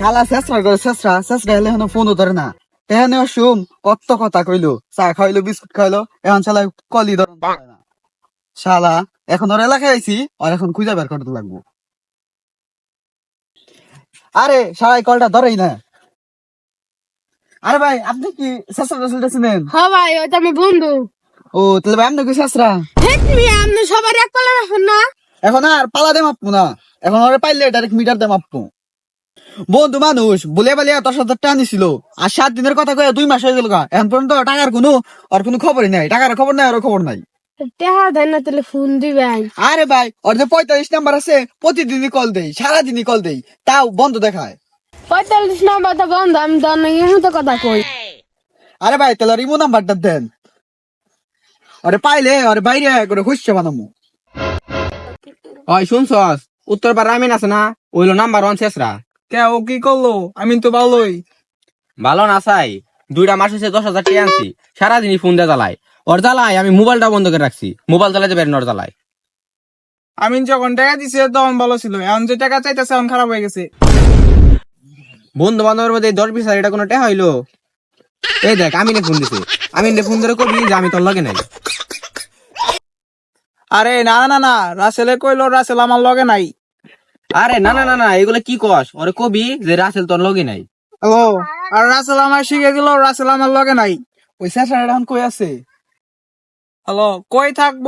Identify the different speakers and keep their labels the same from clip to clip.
Speaker 1: শালা শেষরা করে শেষরা শেষরা হলে এখন ফোনও ধরে না। এখানে শুম কত কথা কইলো। চা খাইলো বিস্কুট খাইলো এখন শালা কলি ধর শালা এখন ওর এলাকায় আইছি আর এখন খুঁজে বের করতে লাগবো। আরে শালাই কলটা ধরেই না। আরে ভাই আপনি কি শেষরা রেসুলটা চিনেন?
Speaker 2: হ্যাঁ ভাই ওইটা আমার বন্ধু।
Speaker 1: ও তাহলে ভাই আপনি কি শেষরা?
Speaker 2: আপনি সবার এক পালা রাখেন না।
Speaker 1: এখন আর পালা দে মাপবো না। এখন ওরে পাইলে ডাইরেক্ট মিটার দে মাপবো বন্ধু মানুষ বলে বলে দশ হাজার টাকা নিছিল আর সাত দিনের কথা কয়ে দুই মাস হয়ে গেল এখন পর্যন্ত টাকার কোনো আর কোনো খবরই নাই টাকার খবর নাই আর খবর নাই।
Speaker 2: ফোন দিবেন।
Speaker 1: আরে ভাই ওর যে পঁয়তাল্লিশ নাম্বার আছে প্রতিদিনই কল দেই সারাদিনই কল দেই তাও বন্ধ দেখায়।
Speaker 2: পঁয়তাল্লিশ নাম্বারটা বন্ধ আমি তো কথা কই।
Speaker 1: আরে ভাই তাহলে রিমো নাম্বারটা দেন। আরে পাইলে আরে বাইরে করে খুঁজছে বানামু।
Speaker 3: ওই শুনছস উত্তর পাড়া আমিন আছে না? ওইলো নাম্বার ওয়ান শেষরা।
Speaker 4: কে ও কি করল? আমি তো ভালোই।
Speaker 3: ভালো না চাই দুইটা মাস হচ্ছে দশ হাজার টাকা আনছি। সারাদিনই ফোন দিয়ে জ্বালাই ওর জ্বালাই আমি মোবাইলটা বন্ধ করে রাখছি। মোবাইল চালাতে পারি না ওর জ্বালাই
Speaker 4: আমি যখন টাকা দিছে তখন ভালো ছিল। এখন যে টাকা চাইতেছে এখন খারাপ হয়ে গেছে।
Speaker 3: বন্ধু বান্ধবের মধ্যে দশ বিশ হাজার কোনো টেহা হইল? এই দেখ আমিনে ফোন দিছে। আমিনে ফোন ধরে করবি যে আমি তোর লগে নাই।
Speaker 4: আরে না না না রাসেলে কইলো রাসেল আমার লগে নাই।
Speaker 3: আরে না না না না এগুলো কি কস? ওরে কবি যে রাসেল তোর লগে নাই।
Speaker 4: ও আর রাসেল আমার শিখে দিল রাসেল আমার লগে নাই।
Speaker 1: ওই শেষরা এখন কই আছে?
Speaker 4: হ্যালো কই থাকব?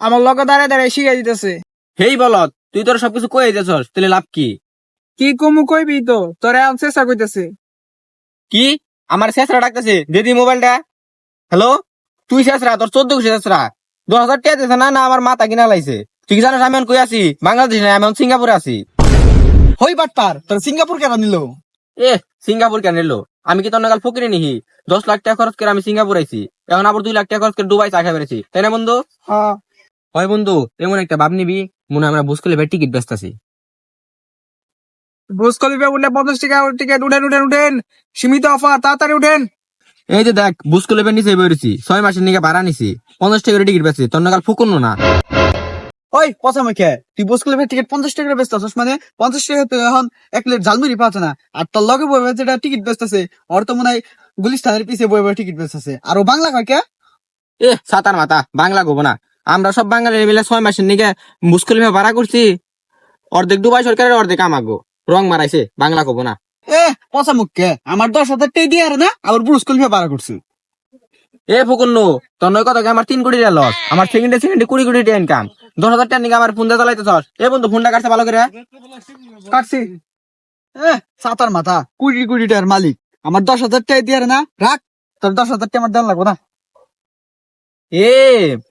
Speaker 4: আমার লগে দাঁড়িয়ে দাঁড়িয়ে শিখে দিতেছে।
Speaker 3: হেই বলত তুই তোর সবকিছু কয়ে দিয়েছস তাহলে লাভ কি?
Speaker 4: কি কমু কইবি তো? তোরে এখন চেষ্টা কইতেছে।
Speaker 3: কি? আমার শেষরা ডাকতেছে দিদি মোবাইলটা। হ্যালো? তুই শেষরা তোর চোদ্দ কুশি শেষরা। দশ হাজার টাকা দিয়েছে না না আমার মাথা কিনা লাইছে। তুই কি জানিস আমি এখন কই আছি? বাংলাদেশ না আমি এখন সিঙ্গাপুরে আছি।
Speaker 1: হই বাটপার তোর সিঙ্গাপুর কেন নিল?
Speaker 3: এ সিঙ্গাপুর কেন এলো আমি কি তোর নাগাল ফকিরে নিহি? দশ লাখ টাকা খরচ করে আমি সিঙ্গাপুর আইছি। এখন আবার দুই লাখ টাকা খরচ করে দুবাই চা খাই বেড়েছি তাই না বন্ধু?
Speaker 4: হ্যাঁ।
Speaker 3: হয় বন্ধু এমন একটা ভাব নিবি মনে আমরা বুঝ করলে টিকিট ব্যস্ত আছি।
Speaker 4: বুঝ কলিবে উঠলে পঞ্চাশ টাকা টিকিট উঠেন উঠেন উঠেন। সীমিত অফার তাড়াতাড়ি উঠেন।
Speaker 3: এই যে দেখ বুঝ করলে নিচে বেরোছি ছয় মাসের নিকে ভাড়া নিছি। পঞ্চাশ টাকা টিকিট বেচছি তোর নাগাল ফুকুন না।
Speaker 1: ওই পচা মুখে। তুই বসকুলে টিকিট পঞ্চাশ টাকা ব্যস্ত আছিস মানে? পঞ্চাশ টাকা তো এখন এক প্লেট ঝালমুড়ি পাচ্ছে না। আর তোর লগে বইবে যেটা টিকিট বেচতেছে ওর তো মনে হয় গুলিস্তানের পিছিয়ে বইবে টিকিট বেচতেছে। আর ও বাংলা কয় কে?
Speaker 3: এ সাতার মাথা বাংলা গোবো না। আমরা সব বাঙালি মিলে ছয় মাসের নিকে মুশকিল ভাবে ভাড়া করছি। অর্ধেক দুবাই সরকারের অর্ধেক আমাগো। রং মারাইছে বাংলা কব না।
Speaker 1: এ পচা মুখকে আমার দশ হাজার টাকা দিয়ে আর না আবার ব্রুস কলিফা ভাড়া করছি।
Speaker 3: এ ফুকুন্ন তোর নয় কথা কি আমার তিন কোটি টাকা লস? আমার সেকেন্ডে সেকেন্ডে কুড়ি কোটি টাকা ইনকাম দশ হাজার টাকা আমার ফোন দিয়ে চালাইতে চস এ বন্ধু ফোনটা কাটছে ভালো করে?
Speaker 4: কাটছি।
Speaker 1: সাতার মাথা কুড়ি কোটি টাকার মালিক। আমার দশ হাজার টাকা দিয়ে না রাখ। তোর দশ হাজার টাকা আমার দেন লাগবো না।
Speaker 3: এ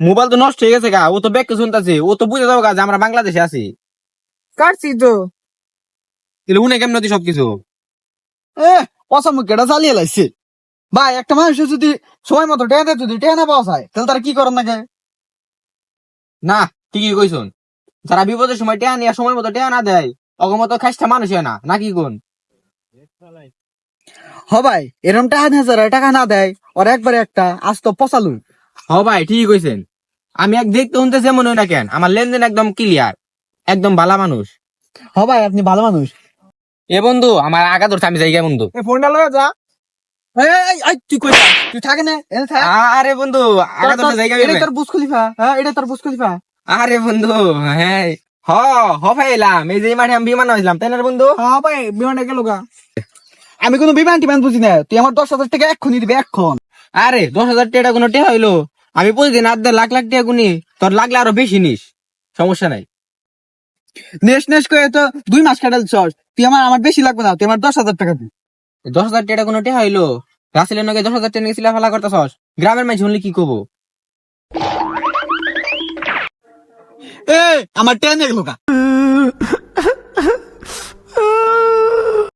Speaker 3: মোবাইল তো নষ্ট হয়ে গেছে গা ও তো ব্যাগকে শুনতেছে। ও তো বুঝে যাব গা যে আমরা বাংলাদেশে আছি।
Speaker 4: কাটছি তো।
Speaker 3: তাহলে উনি কেমন সবকিছু?
Speaker 1: এ এটা চালিয়ে লাইছে? ভাই একটা মানুষের যদি সময় মতো দেয় যদি টেয়া না পাওয়া যায় তাহলে তারা কি করেন নাকি?
Speaker 3: না ঠিকই কইছুন। যারা বিপদের সময় টেয়া নিয়ে সময় মতো টেয়া না দেয় অগমত খাইস্তা মানুষ হয় না নাকি কোন?
Speaker 1: হ ভাই এরম টাকা হাজার টাকা না দেয় ওর একবারে একটা আজ তো পচালু।
Speaker 3: হ ভাই ঠিকই কইছেন। আমি এক দেখতে শুনতে যেমন হই না কেন? আমার লেনদেন একদম ক্লিয়ার একদম ভালো মানুষ।
Speaker 1: হ ভাই আপনি ভালো মানুষ।
Speaker 3: এ বন্ধু আমার আগা ধরছে আমি যাই গে বন্ধু।
Speaker 4: এই ফোনটা লয়ে যা।
Speaker 1: তুই কই যা? তুই থাকে না থাক।
Speaker 3: আরে বন্ধু আগা ধরছে যাই
Speaker 1: এটা তোর খলিফা হ্যাঁ এটা তোর বুস খলিফা।
Speaker 3: আরে বন্ধু হ্যাঁ হ হ ফাইলাম এই যে মাঠে আমি বিমান হয়েছিলাম তাই না বন্ধু?
Speaker 4: হ্যাঁ ভাই বিমানটা গেল গা।
Speaker 1: আমি কোনো বিমান টিমান বুঝি না। তুই আমার দশ হাজার টাকা এক্ষুনি দিবে এক্ষণ।
Speaker 3: আরে দশ হাজার টাকা কোনো টেহা হইল? আমি প্রতিদিন দেড় লাখ লাখ টাকা গুনি। তোর লাগলে আরও বেশি নিস। সমস্যা নাই।
Speaker 1: নেশ নেশ করে তো দুই মাস কাটাল চস। তুই আমার আমার বেশি লাগবে না তুই আমার দশ হাজার টাকা দিবি
Speaker 3: দশ হাজার টাকা কোনো টেহা হইল? রাসেলের নগে দশ হাজার টাকা সিলা ফেলা করতেছস? গ্রামের মাই ঝুনলি কি কবো?
Speaker 1: আমার ট্রেন কা?